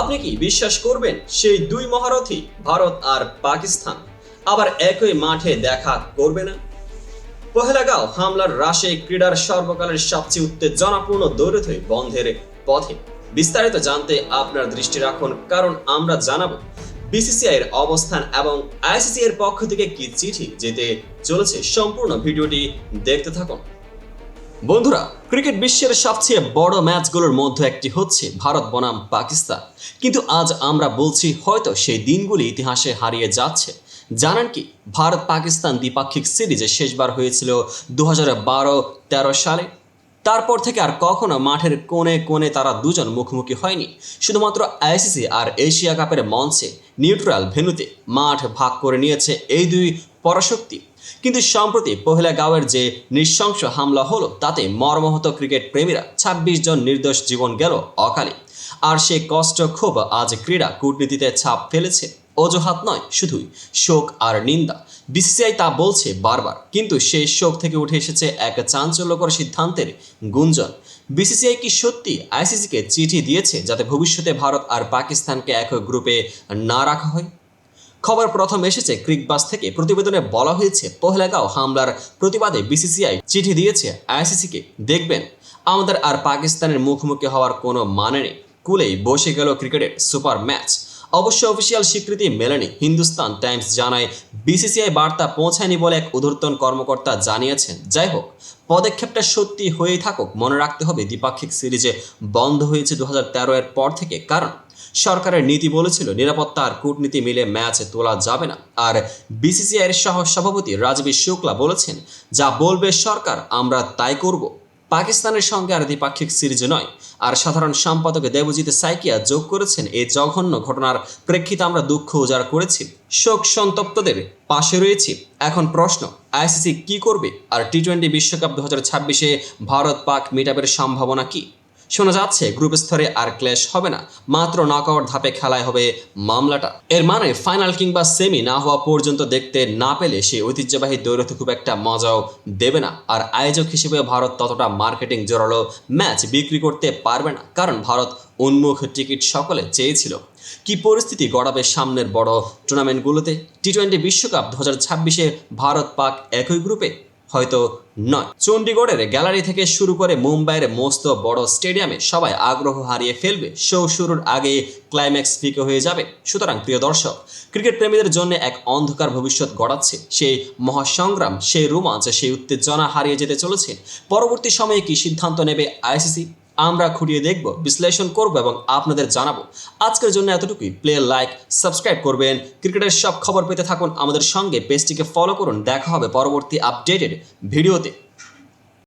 আপনি কি বিশ্বাস করবেন? সেই দুই মহারথী ভারত আর পাকিস্তান। আবার একই মাঠে দেখা করবে না? পহেলাগাঁও হামলার রাশে ক্রীড়ার সর্বকালের সবচেয়ে উত্তেজনাপূর্ণ দৌড়থই বন্ধের পথে। বিস্তারিত জানতে আপনার দৃষ্টি রাখুন, কারণ আমরা জানাব বিসিসিআই এর অবস্থান এবং আইসিসি এর পক্ষ থেকে কি চিঠি যেতে চলেছে। সম্পূর্ণ ভিডিওটি দেখতে থাকুন। বন্ধুরা, ক্রিকেট বিশ্বের সবচেয়ে বড় ম্যাচগুলোর মধ্যে একটি হচ্ছে ভারত বনাম পাকিস্তান। কিন্তু আজ আমরা বলছি, হয়তো সেই দিনগুলি ইতিহাসে হারিয়ে যাচ্ছে। জানেন কি ভারত পাকিস্তান দ্বিপাক্ষিক সিরিজে শেষবার হয়েছিল দু হাজার বারো তেরো সালে। তারপর থেকে আর কখনো মাঠের কোণে কোণে তারা দুজন মুখোমুখি হয়নি। শুধুমাত্র আইসিসি আর এশিয়া কাপের মঞ্চে নিউট্রাল ভেন্যুতে মাঠ ভাগ করে নিয়েছে এই দুই পরাশক্তি। কিন্তু সম্প্রতি পহেলা গাঁওয়ের যে নৃশংস হামলা হলো, তাতে মর্মাহত ক্রিকেট প্রেমীরা ২৬ জন নির্দোষ জীবন গেল অকালে। আর সে কষ্ট ক্ষোভ আজ ক্রীড়া কূটনীতিতে ছাপ ফেলেছে। অজুহাত নয়, শুধুই শোক আর নিন্দা। বিসিসিআই তা বলছে বারবার, কিন্তু সেই শোক থেকে উঠে এসেছে এক চাঞ্চল্যকর সিদ্ধান্তের গুঞ্জন। বিসিসিআই কি সত্যি আইসিসিকে চিঠি দিয়েছে যাতে ভবিষ্যতে ভারত আর পাকিস্তানকে এক গ্রুপে না রাখা হয়? খবর প্রথম এসেছে ক্রিকবাস থেকে, প্রতিবেদনে বলা হয়েছে পহেলাগাঁও হামলার প্রতিবাদে বিসিসিআই চিঠি দিয়েছে আইসিসিকে। দেখবেন, আমাদের আর পাকিস্তানের মুখোমুখি হওয়ার কোনো মানে নেই। কুলেই বসে গেল ক্রিকেটের সুপার ম্যাচ। অবশ্য অফিসিয়াল স্বীকৃতি মেলেনি। হিন্দুস্তান টাইমস জানায় বিসিসিআই বার্তা পৌঁছায়নি বলে এক উদ্ধর্তন কর্মকর্তা জানিয়েছেন। যাই হোক, পদক্ষেপটা সত্যি হয়েই থাকুক, মনে রাখতে হবে দ্বিপাক্ষিক সিরিজে বন্ধ হয়েছে দু হাজার তেরো এর পর থেকে। কারণ, সরকারের নীতি বলেছিল, নিরাপত্তা আর কূটনীতি মিলে ম্যাচ তোলা যাবে না। আর বিসিসিআই এর সহ সভাপতি রাজবীর শুক্লা বলেছেন, যা বলবে সরকার, আমরা তাই করব। পাকিস্তানের সঙ্গে আর দ্বিপাক্ষিক সিরিজ নয়। আর সাধারণ সম্পাদক দেবজিৎ সাইকিয়া যোগ করেছেন এই জঘন্য ঘটনার প্রেক্ষিতে আমরা দুঃখ উজাড় করেছি। শোক সন্তপ্তদের পাশে রয়েছি। এখন প্রশ্ন, আইসিসি কি করবে? আর টি টোয়েন্টি বিশ্বকাপ দু হাজার ছাব্বিশে ভারত পাক মিটাপের সম্ভাবনা কি? শোনা যাচ্ছে, গ্রুপ স্তরে আর ক্ল্যাশ হবে না। মাত্র নকআউট ধাপে খেলায় হবে মামলাটা। এর মানে ফাইনাল কিংবা সেমি না হওয়া পর্যন্ত দেখতে না পেলে সেই ঐতিহ্যবাহী দৌড়তে খুব একটা মজাও দেবে না। আর আয়োজক হিসেবে ভারত ততটা মার্কেটিং জোরালো ম্যাচ বিক্রি করতে পারবে না, কারণ ভারত উন্মুখ টিকিট সকলে চেয়েছিল। কি পরিস্থিতি গড়াবে সামনের বড় টুর্নামেন্টগুলোতে টি টোয়েন্টি বিশ্বকাপ দু হাজার ছাব্বিশে ভারত পাক একই গ্রুপে হয়তো নয়। চণ্ডীগড়ের গ্যালারি থেকে শুরু করে মুম্বাইয়ের মস্ত বড় স্টেডিয়ামে সবাই আগ্রহ হারিয়ে ফেলবে। শো শুরুর আগে ক্লাইম্যাক্স ফিকে হয়ে যাবে। সুতরাং প্রিয় দর্শক, ক্রিকেট প্রেমীদের জন্য এক অন্ধকার ভবিষ্যৎ গড়াচ্ছে। সেই মহাসংগ্রাম, সেই রোমাঞ্চ, সেই উত্তেজনা হারিয়ে যেতে চলেছে। পরবর্তী সময়ে কি সিদ্ধান্ত নেবে আইসিসি? আমরা খুঁটিয়ে দেখব, বিশ্লেষণ করব এবং আপনাদের জানাব। আজকের জন্য এতটুকুই। প্লে, লাইক, সাবস্ক্রাইব করবেন। ক্রিকেটের সব খবর পেতে থাকুন আমাদের সঙ্গে। পেজটিকে ফলো করুন। দেখা হবে পরবর্তী আপডেটেড ভিডিওতে।